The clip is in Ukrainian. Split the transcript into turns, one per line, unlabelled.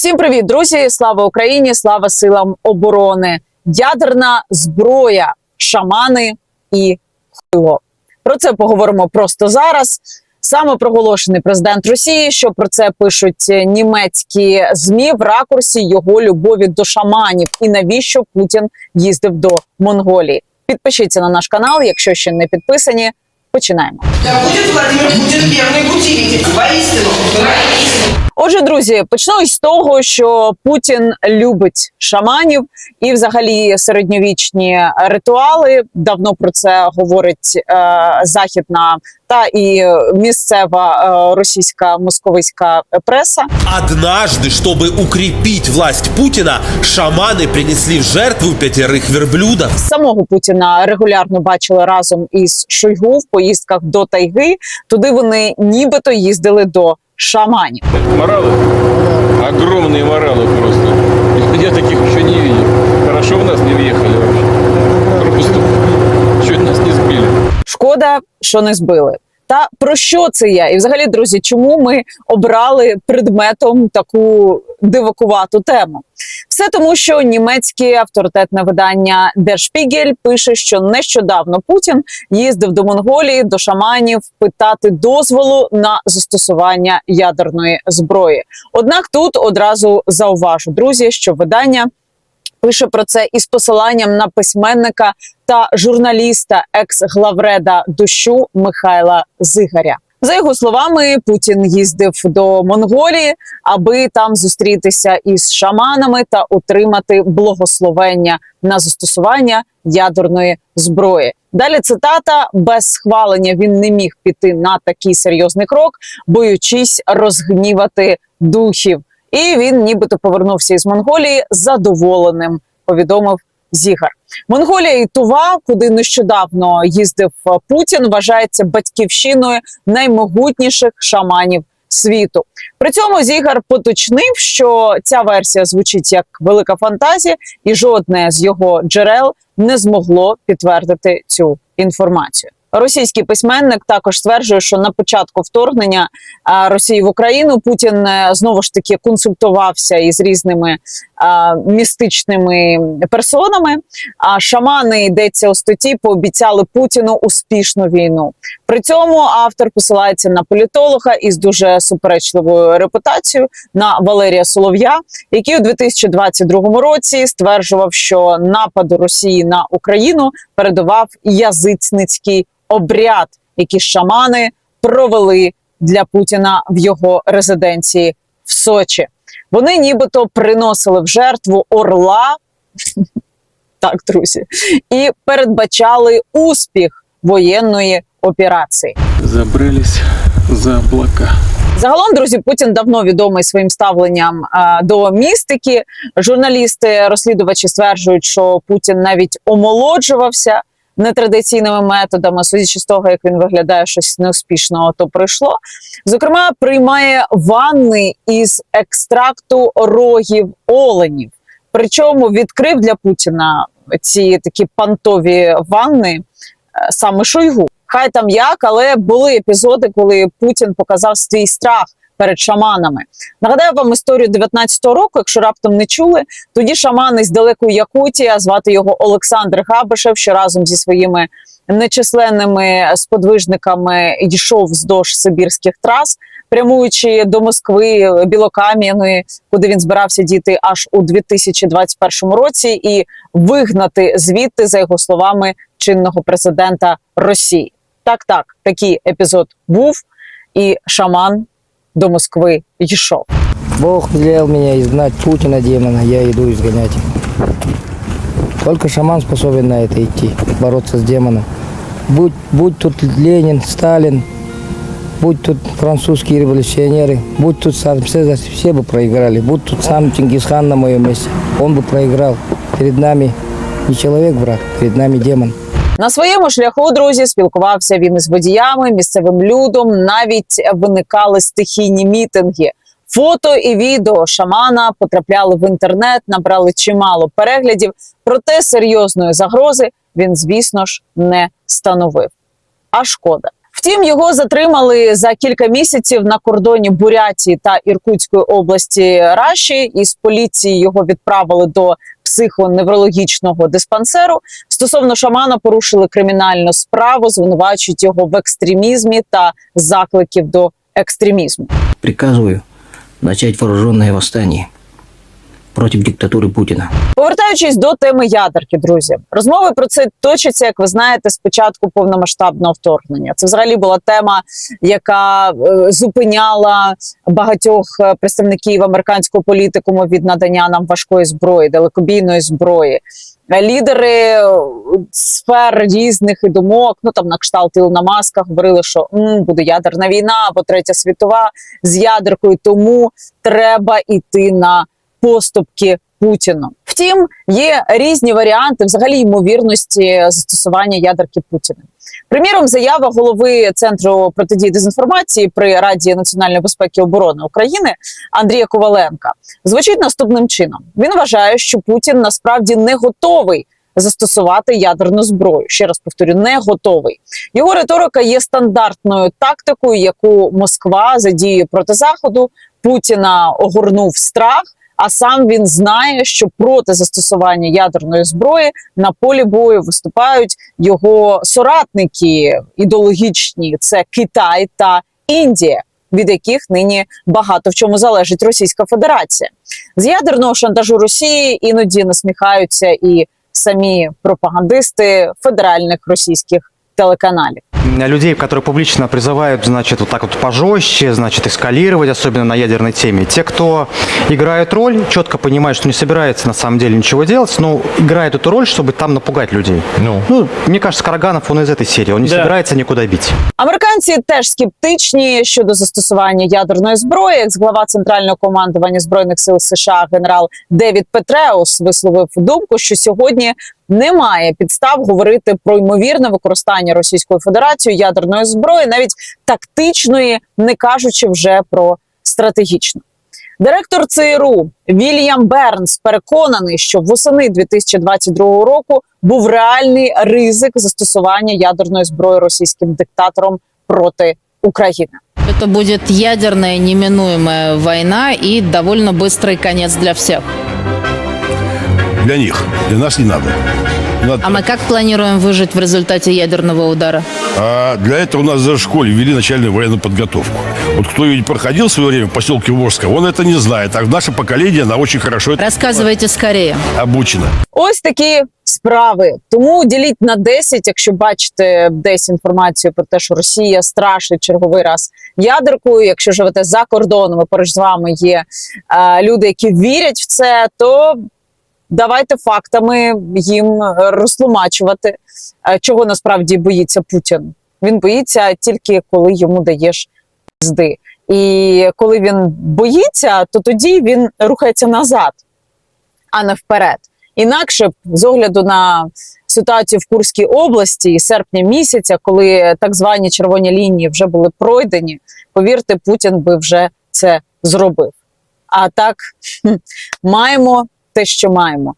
Всім привіт, друзі! Слава Україні! Слава силам оборони! Ядерна зброя, шамани і хуйло. Про це поговоримо просто зараз. Самопроголошений президент Росії, що про це пишуть німецькі змі в ракурсі його любові до шаманів і навіщо Путін їздив до Монголії. Підпишіться на наш канал, якщо ще не підписані. Починаємо.
Владимир. Воистину.
Отже, друзі, почну із того, що Путін любить шаманів і, взагалі, середньовічні ритуали. Давно про це говорить е, західна та і місцева е, російська московицька преса.
Однажды, чтобы укрепить власть Путина, шаманы принесли в жертву пятерых верблюдов.
Самого Путіна регулярно бачили разом із Шойгу в поїздках до тайги. Туди вони нібито їздили до шаманів.
Моралы? Огромные моралы просто. Я таких еще не видел. Хорошо в нас не въехали вообще.
Шкода, що не збили. Та про що це я? І взагалі, друзі, чому ми обрали предметом таку дивакувату тему? Все тому, що німецьке авторитетне видання Der пише, що нещодавно Путін їздив до Монголії до шаманів питати дозволу на застосування ядерної зброї. Однак тут одразу зауважу, друзі, що видання пише про це із посиланням на письменника та журналіста екс-главреда дощу Михайла Зигаря. За його словами, Путін їздив до Монголії, аби там зустрітися із шаманами та отримати благословення на застосування ядерної зброї. Далі цитата: без схвалення він не міг піти на такий серйозний крок, боючись розгнівати духів. І він нібито повернувся із Монголії задоволеним. Повідомив Зігар. Монголія і Тува, куди нещодавно їздив е, Путін, вважається батьківщиною наймогутніших шаманів світу. При цьому Зігар поточнив, що ця версія звучить як велика фантазія, і жодне з його джерел не змогло підтвердити цю інформацію. Російський письменник також стверджує, що на початку вторгнення Росії в Україну Путін е, знову ж таки консультувався із різними містичними персонами. А шамани йдеться у статті, пообіцяли Путіну успішну війну. При цьому автор посилається на політолога із дуже суперечливою репутацією на Валерія Солов'я, який у 2022 році стверджував, що нападу Росії на Україну передував язицницький обряд, який шамани провели для Путіна в його резиденції в Сочі. Вони нібито приносили в жертву орла. Так, друзі, і передбачали успіх воєнної операції.
Забрались за облака.
Загалом, друзі, Путін давно відомий своїм ставленням е, до містики. Журналісти, розслідувачі стверджують, що Путін навіть омолоджувався нетрадиційними методами, судячи з того, як він виглядає щось неуспішного, то прийшло. Зокрема, приймає ванни із екстракту рогів оленів. Причому відкрив для Путіна ці такі пантові ванни е, саме Шойгу. Хай там як, але були епізоди, коли Путін показав свій страх перед шаманами. Нагадаю вам історію 19-го року, якщо раптом не чули. Тоді шаман із далекої Якутії, звати його Олександр Габишев, що разом зі своїми нечисленними сподвижниками йшов вздовж сибірських трас, прямуючи до Москви Білокам'яної, куди він збирався діти аж у 2021 році, і вигнати звідти, за його словами, чинного президента Росії. Так, так, такий епізод був, і шаман до Москви йшов.
Бог велел меня изгнать Путина, демона, я иду изгонять. Только шаман способен на это идти, бороться с демоном. Будь, будь тут Ленин, Сталин, будь тут французские революционеры, будь тут сам Цезарь, все бы проиграли. Будь тут сам Чингисхан на моем месте, он бы проиграл. Перед нами не человек враг, перед нами демон.
На своєму шляху, друзі, спілкувався він із водіями, місцевим людом. Навіть виникали стихійні мітинги. Фото і відео шамана потрапляли в інтернет, набрали чимало переглядів. Проте серйозної загрози він, звісно ж, не становив. А шкода. Втім, його затримали за кілька місяців на кордоні Бурятії та Іркутської області Раші. Із поліції його відправили до психоневрологічного диспансеру. Стосовно шамана порушили кримінальну справу, звинувачують його в екстремізмі та закликів до екстремізму.
Приказую начать вооруженное восстание против диктатуры Путина.
Повертаючись до теми ядерки, друзі, розмови про це точаться, як ви знаєте, з початку повномасштабного вторгнення. Це взагалі була тема, яка е, зупиняла багатьох е, представників американського політикуму від надання нам важкої зброї, далекобійної зброї. Е, Лідери сфер різних і думок, ну там на кшталт Ілона Маска, говорили, що буде ядерна війна або третя світова з ядеркою, тому треба йти на поступки Путіну. Втім, є різні варіанти взагалі ймовірності застосування ядерки Путіним. Приміром, заява голови центру протидії дезінформації при Раді національної безпеки і оборони України Андрія Коваленка звучить наступним чином: він вважає, що Путін насправді не готовий. Застосувати ядерну зброю. Ще раз повторю, не готовий. Його риторика є стандартною тактикою, яку Москва задіює проти заходу. Путіна огорнув страх, а сам він знає, що проти застосування ядерної зброї на полі бою виступають його соратники ідеологічні: це Китай та Індія. Від яких нині багато в чому залежить Російська Федерація з ядерного шантажу Росії іноді насміхаються і самі пропагандисти федеральних російських телеканалів
людей, которые публично призывают, значит, вот так вот пожестче, значит, эскалировать, особенно на ядерной теме. Те, кто играет роль, четко понимают, что не собирается на самом деле ничего делать, но играет эту роль, чтобы там напугать людей.
Ну.
мне кажется, Караганов, он из этой серии, он не
Да.
собирается никуда бить.
Американці теж скептичні щодо застосування ядерної зброї. Екс-глава центрального командування збройних сил США генерал Девід Петреус висловив думку, що сьогодні немає підстав говорити про ймовірне використання Російською Федерацією ядерної зброї, навіть тактичної, не кажучи вже про стратегічну. Директор ЦРУ Вільям Бернс переконаний, що восени 2022 року був реальний ризик застосування ядерної зброї російським диктатором проти України.
Это будет ядерная неминуемая война и довольно быстрый конец для всех.
Для них. Для нас не надо. Надо-
А мы как планируем выжить в результате ядерного удара?
А для этого у нас даже в школе ввели начальную военную подготовку. Вот кто ее не проходил в свое время в поселке Ворска, он это не знает. А наше поколение, она очень хорошо это
Рассказывайте скорее.
обучено.
Ось такі справи. Тому діліть на 10, якщо бачите десь інформацію про те, що Росія страшить черговий раз ядеркою. Якщо живете за кордоном, і поруч з вами є е, люди, які вірять в це, то давайте фактами їм розтлумачувати, е, чого насправді боїться Путін. Він боїться тільки коли йому даєш пізди. І коли він боїться, то тоді він рухається назад, а не вперед. Інакше з огляду на ситуацію в Курській області і серпня місяця, коли так звані червоні лінії вже були пройдені, повірте, Путін би вже це зробив. А так маємо те, що маємо.